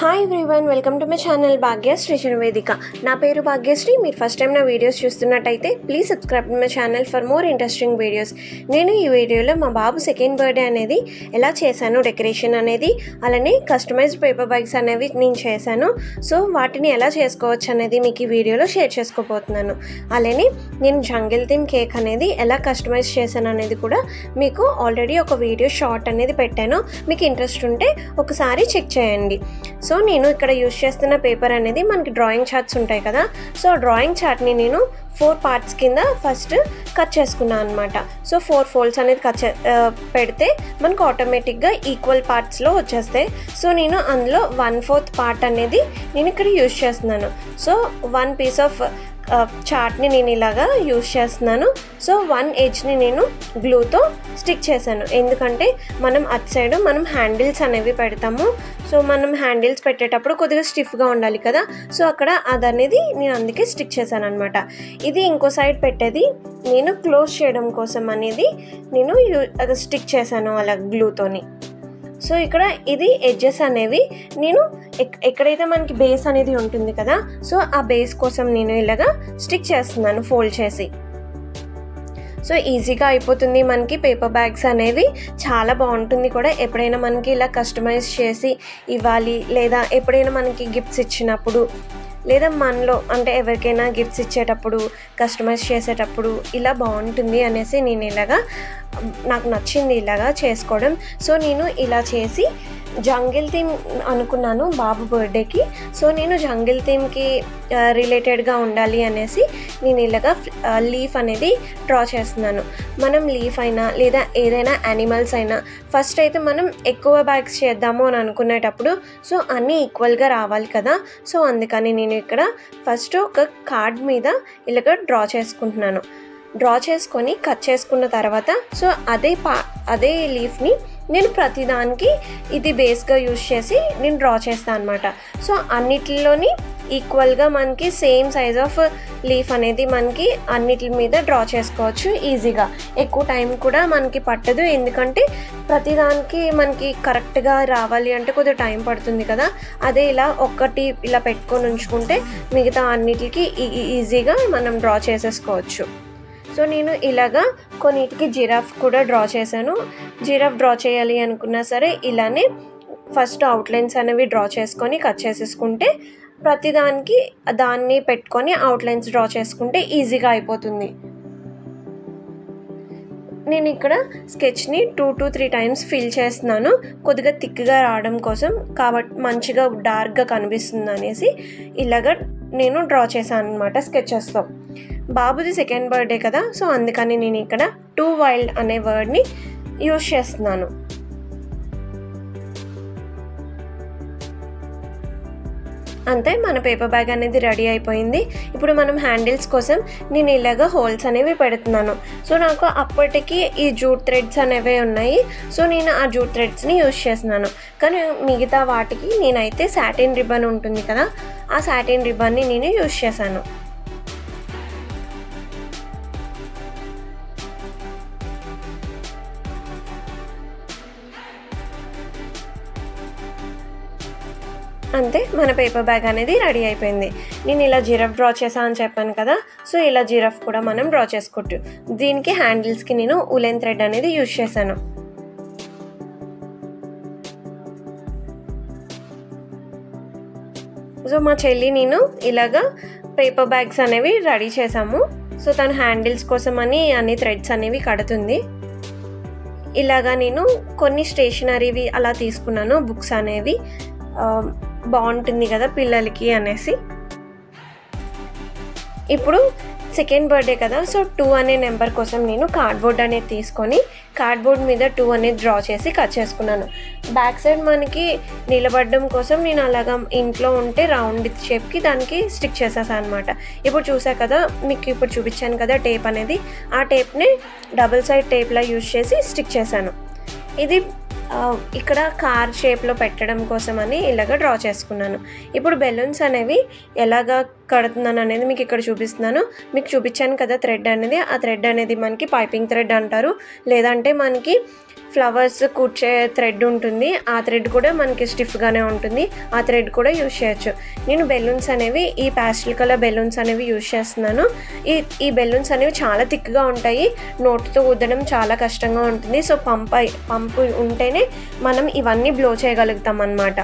Hi everyone welcome to my channel Bhagyashree Vedika నా పేరు భాగ్యశ్రీ మీరు ఫస్ట్ టైం నా వీడియోస్ చూస్తున్నట్టయితే please subscribe my channel for more interesting videos నేను ఈ వీడియోలో మా బాబు సెకండ్ బర్త్డే అనేది ఎలా చేశాను డెకరేషన్ అనేది అలానే కస్టమైజ్డ్ పేపర్ బ్యాగ్స్ అనేవి నేను చేశాను. సో వాటిని ఎలా చేసుకోవచ్చు అనేది మీకు ఈ వీడియోలో షేర్ చేసుకోబోతున్నాను. అలానే నేను జంగిల్ థీమ్ కేక్ అనేది ఎలా కస్టమైజ్ చేశాను అనేది కూడా మీకు ఆల్రెడీ ఒక వీడియో షార్ట్ అనేది పెట్టాను. మీకు ఇంట్రెస్ట్ ఉంటే ఒకసారి చెక్ చేయండి. సో నేను ఇక్కడ యూస్ చేస్తున్న పేపర్ అనేది మనకి డ్రాయింగ్ చార్ట్స్ ఉంటాయి కదా. సో ఆ డ్రాయింగ్ చార్ట్ని నేను ఫోర్ పార్ట్స్ కింద ఫస్ట్ కట్ చేసుకున్నాను అనమాట సో ఫోర్ ఫోల్డ్స్ అనేది కట్ చే పెడితే మనకు ఆటోమేటిక్గా ఈక్వల్ పార్ట్స్లో వచ్చేస్తాయి. సో నేను అందులో వన్ ఫోర్త్ పార్ట్ అనేది నేను ఇక్కడ యూస్ చేస్తున్నాను. సో వన్ పీస్ ఆఫ్ చార్ట్ని నేను ఇలాగా యూస్ చేస్తున్నాను. సో వన్ ఎడ్జ్ని నేను గ్లూతో స్టిక్ చేశాను. ఎందుకంటే మనం అట్ సైడ్ మనం హ్యాండిల్స్ అనేవి పెడతాము. సో మనం హ్యాండిల్స్ పెట్టేటప్పుడు కొద్దిగా స్టిఫ్గా ఉండాలి కదా. సో అక్కడ అది అనేది నేను అందుకే స్టిక్ చేశాను అనమాట ఇది ఇంకో సైడ్ పెట్టేది. నేను క్లోజ్ చేయడం కోసం అనేది నేను యూ అది స్టిక్ చేశాను అలా గ్లూతోని. సో ఇక్కడ ఇది ఎడ్జెస్ అనేవి. నేను ఎక్- ఎక్కడైతే మనకి బేస్ అనేది ఉంటుంది కదా సో ఆ బేస్ కోసం నేను ఇలాగా స్టిక్ చేస్తున్నాను ఫోల్డ్ చేసి. సో ఈజీగా అయిపోతుంది మనకి పేపర్ బ్యాగ్స్ అనేవి. చాలా బాగుంటుంది కూడా. ఎప్పుడైనా మనకి ఇలా కస్టమైజ్ చేసి ఇవ్వాలి లేదా ఎప్పుడైనా మనకి గిఫ్ట్స్ ఇచ్చినప్పుడు లేదా మనలో అంటే ఎవరికైనా గిఫ్ట్స్ ఇచ్చేటప్పుడు కస్టమైజ్ చేసేటప్పుడు ఇలా బాగుంటుంది అనేసి నేను ఇలాగా నాకు నచ్చింది ఇలాగా చేసుకోవడం. సో నేను ఇలా చేసి జంగిల్ థీమ్ అనుకున్నాను బాబు బర్త్డేకి. సో నేను జంగిల్ థీమ్కి రిలేటెడ్గా ఉండాలి అనేసి నేను ఇలాగా లీఫ్ అనేది డ్రా చేస్తున్నాను. మనం లీఫ్ అయినా లేదా ఏదైనా యానిమల్స్ అయినా ఫస్ట్ అయితే మనం ఎక్కువ బ్యాగ్స్ చేద్దాము అని అనుకునేటప్పుడు సో అన్నీ ఈక్వల్గా రావాలి కదా. సో అందుకని నేను ఇక్కడ ఫస్ట్ ఒక కార్డ్ మీద ఇలాగ డ్రా చేసుకుంటున్నాను. డ్రా చేసుకొని కట్ చేసుకున్న తర్వాత సో అదే పా అదే లీఫ్ని నేను ప్రతిదానికి ఇది బేస్గా యూజ్ చేసి నేను డ్రా చేస్తాను అనమాట సో అన్నిటిలోని ఈక్వల్గా మనకి సేమ్ సైజ్ ఆఫ్ లీఫ్ అనేది మనకి అన్నిటి మీద డ్రా చేసుకోవచ్చు ఈజీగా. ఎక్కువ టైం కూడా మనకి పట్టదు. ఎందుకంటే ప్రతిదానికి మనకి కరెక్ట్గా రావాలి అంటే కొద్దిగా టైం పడుతుంది కదా. అదే ఇలా ఒక్కటి ఇలా పెట్టుకొని ఉంచుకుంటే మిగతా అన్నిటికి ఈ- ఈజీగా మనం డ్రా చేసేసుకోవచ్చు. సో నేను ఇలాగా కొన్నిటికి జిరాఫ్ కూడా డ్రా చేశాను. జిరాఫ్ డ్రా చేయాలి అనుకున్నా సరే ఇలానే ఫస్ట్ అవుట్లైన్స్ అనేవి డ్రా చేసుకొని కట్ చేసేసుకుంటే ప్రతిదానికి దాన్ని పెట్టుకొని అవుట్లైన్స్ డ్రా చేసుకుంటే ఈజీగా అయిపోతుంది. నేను ఇక్కడ స్కెచ్ని two to three times fill చేస్తున్నాను. కొద్దిగా థిక్గా రావడం కోసం కాబట్టి మంచిగా డార్క్గా కనిపిస్తుంది అనేసి ఇలాగ నేను డ్రా చేశాను అనమాట స్కెచెస్తో. బాబుది సెకండ్ బర్త్డే కదా సో అందుకని నేను ఇక్కడ టూ వైల్డ్ అనే వర్డ్ని యూజ్ చేస్తున్నాను. అంతే మన పేపర్ బ్యాగ్ అనేది రెడీ అయిపోయింది. ఇప్పుడు మనం హ్యాండిల్స్ కోసం నేను ఇలాగ హోల్స్ అనేవి పెడుతున్నాను. సో నాకు అప్పటికి ఈ జూట్ థ్రెడ్స్ అనేవి ఉన్నాయి. సో నేను ఆ జూట్ థ్రెడ్స్ని యూజ్ చేస్తున్నాను. కానీ మిగతా వాటికి నేనైతే సాటిన్ రిబ్బన్ ఉంటుంది కదా ఆ సాటిన్ రిబ్బన్ని నేను యూజ్ చేశాను. అంతే మన పేపర్ బ్యాగ్ అనేది రెడీ అయిపోయింది. నేను ఇలా జిరఫ్ డ్రా చేసా అని చెప్పాను కదా సో ఇలా జిరఫ్ కూడా మనం డ్రా చేసుకోవచ్చు. దీనికి హ్యాండిల్స్కి నేను ఉలెన్ థ్రెడ్ అనేది యూజ్ చేశాను. సో మా చెల్లి నేను ఇలాగా పేపర్ బ్యాగ్స్ అనేవి రెడీ చేసాము సో తను హ్యాండిల్స్ కోసం అని అన్ని థ్రెడ్స్ అనేవి కడుతుంది. ఇలాగా నేను కొన్ని స్టేషనరీవి అలా తీసుకున్నాను బుక్స్ అనేవి. బాగుంటుంది కదా పిల్లలకి అనేసి. ఇప్పుడు సెకండ్ బర్త్డే కదా సో టూ అనే నెంబర్ కోసం నేను కార్డ్బోర్డ్ అనేది తీసుకొని కార్డ్బోర్డ్ మీద టూ అనేది డ్రా చేసి కట్ చేసుకున్నాను. బ్యాక్ సైడ్ మనకి నిలబడడం కోసం నేను అలాగా ఇంట్లో ఉంటే రౌండ్ షేప్కి దానికి స్టిక్ చేసేసాను అనమాట ఇప్పుడు చూసా కదా మీకు ఇప్పుడు చూపించాను కదా టేప్ అనేది. ఆ టేప్ని డబుల్ సైడ్ టేప్లా యూజ్ చేసి స్టిక్ చేశాను. ఇది ఇక్కడ కార్ షేప్లో పెట్టడం కోసం అని ఇలాగ డ్రా చేసుకున్నాను. ఇప్పుడు బెలూన్స్ అనేవి ఎలాగా కడుతున్నాను అనేది మీకు ఇక్కడ చూపిస్తున్నాను. మీకు చూపించాను కదా థ్రెడ్ అనేది. ఆ థ్రెడ్ అనేది మనకి పైపింగ్ థ్రెడ్ అంటారు. లేదంటే మనకి ఫ్లవర్స్ కూర్చే థ్రెడ్ ఉంటుంది. ఆ థ్రెడ్ కూడా మనకి స్టిఫ్గానే ఉంటుంది. ఆ థ్రెడ్ కూడా యూజ్ చేయొచ్చు. నేను బెలూన్స్ అనేవి ఈ ప్యాస్టల్ కలర్ బెలూన్స్ అనేవి యూజ్ చేస్తున్నాను. ఈ ఈ బెలూన్స్ అనేవి చాలా థిక్గా ఉంటాయి. నోట్తో ఊదడం చాలా కష్టంగా ఉంటుంది. సో పంప్ అయి- పంపు ఉంటేనే మనం ఇవన్నీ బ్లో చేయగలుగుతాం అన్నమాట.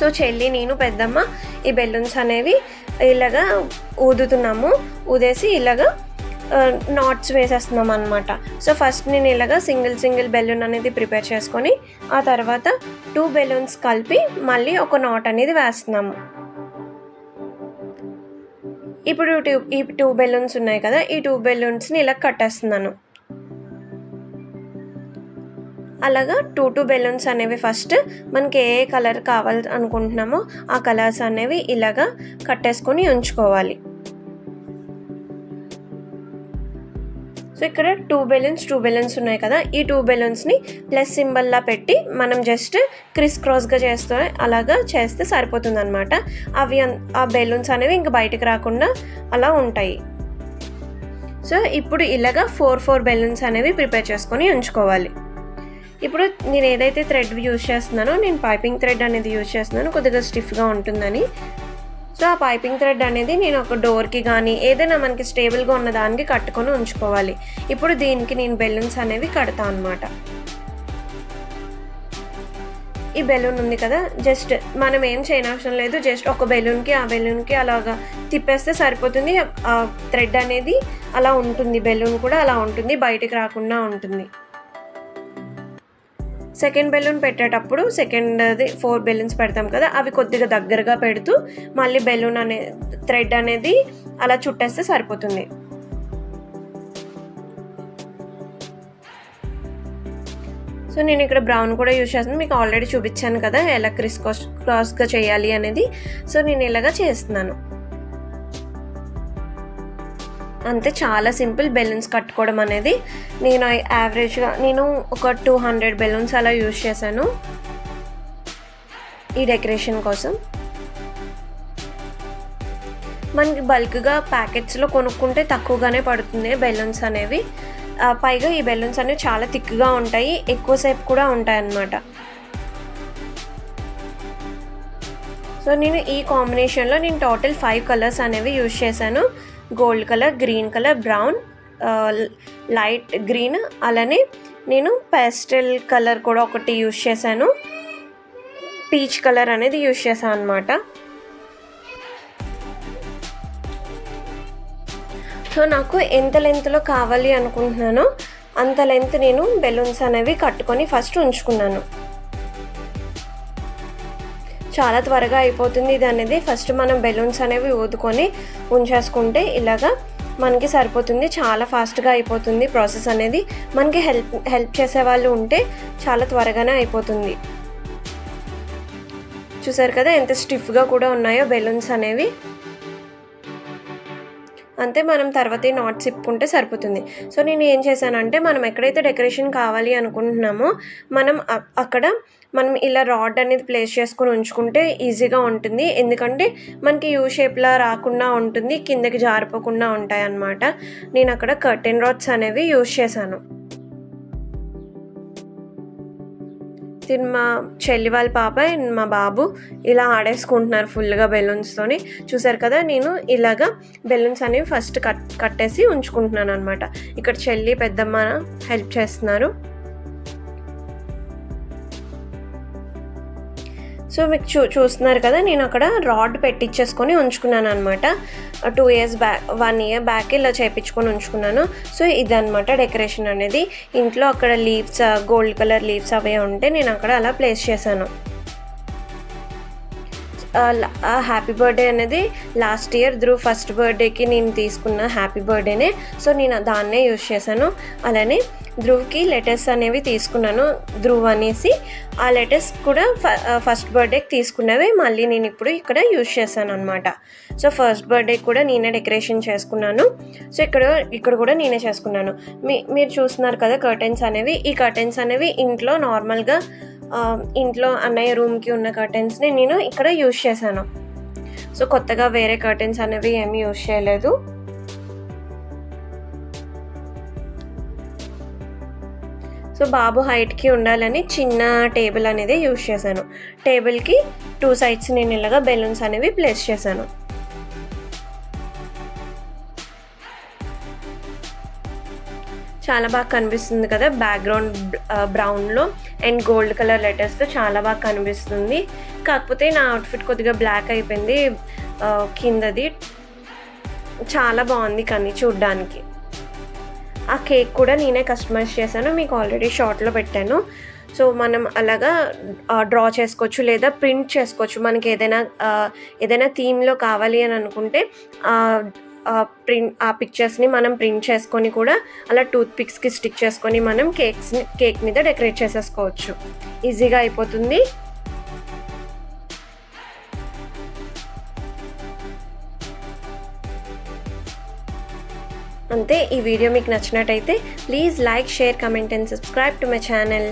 సో చెల్లి నేను పెద్దమ్మ ఈ బెలూన్స్ అనేవి ఇలాగా ఊదుతున్నాము. ఊదేసి ఇలాగా నాట్స్ వేసేస్తున్నాం అనమాట సో ఫస్ట్ నేను ఇలాగా సింగిల్ సింగిల్ బెలూన్ అనేది ప్రిపేర్ చేసుకొని ఆ తర్వాత టూ బెలూన్స్ కలిపి మళ్ళీ ఒక నాట్ అనేది వేస్తున్నాము. ఇప్పుడు టూ ఈ టూ బెలూన్స్ ఉన్నాయి కదా ఈ టూ బెలూన్స్ని ఇలా కట్టేస్తున్నాను. అలాగా టూ టూ బెలూన్స్ అనేవి ఫస్ట్ మనకి ఏ కలర్ కావాలి అనుకుంటున్నామో ఆ కలర్స్ అనేవి ఇలాగా కట్టేసుకొని ఉంచుకోవాలి. సో ఇక్కడ టూ బెలూన్స్ టూ బెలూన్స్ ఉన్నాయి కదా. ఈ టూ బెలూన్స్ని ప్లస్ సింబల్లా పెట్టి మనం జస్ట్ క్రిస్ క్రాస్గా చేస్తే అలాగా చేస్తే సరిపోతుంది అనమాట అవి అన్- ఆ బెలూన్స్ అనేవి ఇంకా బయటకు రాకుండా అలా ఉంటాయి. సో ఇప్పుడు ఇలాగా ఫోర్ ఫోర్ బెలూన్స్ అనేవి ప్రిపేర్ చేసుకొని ఉంచుకోవాలి. ఇప్పుడు నేను ఏదైతే థ్రెడ్ యూజ్ చేస్తున్నానో నేను పైపింగ్ థ్రెడ్ అనేది యూజ్ చేస్తున్నాను. కొద్దిగా స్టిఫ్గా ఉంటుందని. సో ఆ పైపింగ్ థ్రెడ్ అనేది నేను ఒక డోర్కి కానీ ఏదైనా మనకి స్టేబుల్గా ఉన్న దానికి కట్టుకొని ఉంచుకోవాలి. ఇప్పుడు దీనికి నేను బెలూన్స్ అనేవి కడతా అనమాట ఈ బెలూన్ ఉంది కదా జస్ట్ మనం ఏం చేయనవసరం లేదు. జస్ట్ ఒక బెలూన్కి ఆ బెలూన్కి అలాగా తిప్పేస్తే సరిపోతుంది. ఆ థ్రెడ్ అనేది అలా ఉంటుంది బెలూన్ కూడా అలా ఉంటుంది బయటికి రాకుండా ఉంటుంది. సెకండ్ బెలూన్ పెట్టేటప్పుడు సెకండ్ది ఫోర్ బెలూన్స్ పెడతాం కదా అవి కొద్దిగా దగ్గరగా పెడుతూ మళ్ళీ బెలూన్ అనే థ్రెడ్ అనేది అలా చుట్టేస్తే సరిపోతుంది. సో నేను ఇక్కడ బ్రౌన్ కూడా యూజ్ చేస్తాను మీకు ఆల్రెడీ చూపించాను కదా ఎలా క్రిస్ క్రాస్ క్రాస్గా చేయాలి అనేది. సో నేను ఇలాగా చేస్తున్నాను. అంతే చాలా సింపుల్ బెలూన్స్ కట్టుకోవడం అనేది. నేను యావరేజ్గా నేను ఒక టూ హండ్రెడ్ బెలూన్స్ అలా యూజ్ చేశాను. ఈ డెకరేషన్ కోసం. మనకి బల్క్గా ప్యాకెట్స్లో కొనుక్కుంటే తక్కువగానే పడుతుంది బెలూన్స్ అనేవి. పైగా ఈ బెలూన్స్ అనేవి చాలా థిక్గా ఉంటాయి ఎక్కువసేపు కూడా ఉంటాయి అన్నమాట సో నేను ఈ కాంబినేషన్లో నేను టోటల్ ఫైవ్ కలర్స్ అనేవి యూజ్ చేశాను. Gold colour green colour brown light green. అలానే నేను పేస్టల్ కలర్ కూడా ఒకటి యూజ్ చేశాను. పీచ్ కలర్ అనేది యూజ్ చేశాను అనమాట సో నాకు ఎంత లెంత్లో కావాలి అనుకుంటున్నానో అంత లెంత్ నేను బెలూన్స్ అనేవి కట్టుకొని ఫస్ట్ ఉంచుకున్నాను. చాలా త్వరగా అయిపోతుంది ఇది అనేది. ఫస్ట్ మనం బెలూన్స్ అనేవి ఊదుకొని ఉంచేసుకుంటే ఇలాగా మనకి సరిపోతుంది. చాలా ఫాస్ట్గా అయిపోతుంది ప్రాసెస్ అనేది. మనకి హెల్ప్ హెల్ప్ చేసే వాళ్ళు ఉంటే చాలా త్వరగానే అయిపోతుంది. చూసారు కదా ఎంత స్టిఫ్గా కూడా ఉన్నాయో బెలూన్స్ అనేవి. అంతే మనం తర్వాత నాట్స్ ఇప్పుకుంటే సరిపోతుంది. సో నేను ఏం చేశానంటే మనం ఎక్కడైతే డెకరేషన్ కావాలి అనుకుంటున్నామో మనం అక్కడ మనం ఇలా రాడ్ అనేది ప్లేస్ చేసుకుని ఉంచుకుంటే ఈజీగా ఉంటుంది. ఎందుకంటే మనకి యూ షేప్లా రాకుండా ఉంటుంది కిందకి జారిపోకుండా ఉంటాయి అన్నమాట నేను అక్కడ కర్టెన్ రాడ్స్ అనేవి యూజ్ చేశాను. తిని మా చెల్లి వాళ్ళ పాప అండ్ మా బాబు ఇలా ఆడేసుకుంటున్నారు ఫుల్గా బెలూన్స్తోని. చూసారు కదా నేను ఇలాగా బెలూన్స్ అనేవి ఫస్ట్ కట్ కట్టేసి ఉంచుకుంటున్నాను అనమాట ఇక్కడ చెల్లి పెద్దమ్మ హెల్ప్ చేస్తున్నారు. సో మీకు చూ చూస్తున్నారు కదా నేను అక్కడ రాడ్ పెట్టించేసుకొని ఉంచుకున్నాను అనమాట two years back one year back ఇలా చేయించుకొని ఉంచుకున్నాను. సో ఇదనమాట డెకరేషన్ అనేది. ఇంట్లో అక్కడ లీవ్స్ గోల్డ్ కలర్ లీవ్స్ అవే ఉంటే నేను అక్కడ అలా ప్లేస్ చేశాను. హ్యాపీ బర్త్డే అనేది లాస్ట్ ఇయర్ ధ్రువ్ ఫస్ట్ బర్త్డేకి నేను తీసుకున్న హ్యాపీ బర్త్డేనే సో నేను దాన్నే యూజ్ చేశాను. అలానే ధ్రువ్కి లెటర్స్ అనేవి తీసుకున్నాను ధ్రువ్ అనేసి. ఆ లెటర్స్ కూడా ఫస్ట్ బర్త్డేకి తీసుకున్నవి మళ్ళీ నేను ఇప్పుడు ఇక్కడ యూజ్ చేశాను అనమాట సో ఫస్ట్ బర్త్డే కూడా నేనే డెకరేషన్ చేసుకున్నాను. సో ఇక్కడ ఇక్కడ కూడా నేనే చేసుకున్నాను. మీ మీరు చూస్తున్నారు కదా కర్టెన్స్ అనేవి. ఈ కర్టెన్స్ అనేవి ఇంట్లో నార్మల్గా ఇంట్లో అన్నయ్య రూమ్కి ఉన్న కర్టెన్స్ని నేను ఇక్కడ యూజ్ చేశాను. సో కొత్తగా వేరే కర్టెన్స్ అనేవి ఏమీ యూజ్ చేయలేదు. సో బాబు హైట్కి ఉండాలని చిన్న టేబుల్ అనేది యూజ్ చేశాను. టేబుల్కి టూ సైడ్స్ నేను ఇలాగా బెలూన్స్ అనేవి ప్లేస్ చేశాను. చాలా బాగా కనిపిస్తుంది కదా బ్యాక్గ్రౌండ్ బ్రౌన్లో అండ్ గోల్డ్ కలర్ లెటర్స్తో చాలా బాగా కనిపిస్తుంది. కాకపోతే నా అవుట్ఫిట్ కొద్దిగా బ్లాక్ అయిపోయింది. కిందది చాలా బాగుంది కానీ చూడ్డానికి. ఆ కేక్ కూడా నేనే కస్టమైజ్ చేశాను. మీకు ఆల్రెడీ షార్ట్లో పెట్టాను. సో మనం అలాగా డ్రా చేసుకోవచ్చు లేదా ప్రింట్ చేసుకోవచ్చు. మనకి ఏదైనా ఏదైనా థీమ్లో కావాలి అని అనుకుంటే ప్రింట్ ఆ పిక్చర్స్ని మనం ప్రింట్ చేసుకొని కూడా అలా టూత్ పిక్స్కి స్టిక్ చేసుకొని మనం కేక్స్ని కేక్ మీద డెకరేట్ చేసేసుకోవచ్చు. ఈజీగా అయిపోతుంది. అంతే ఈ వీడియో మీకు నచ్చినట్టయితే please like share comment and subscribe to my channel.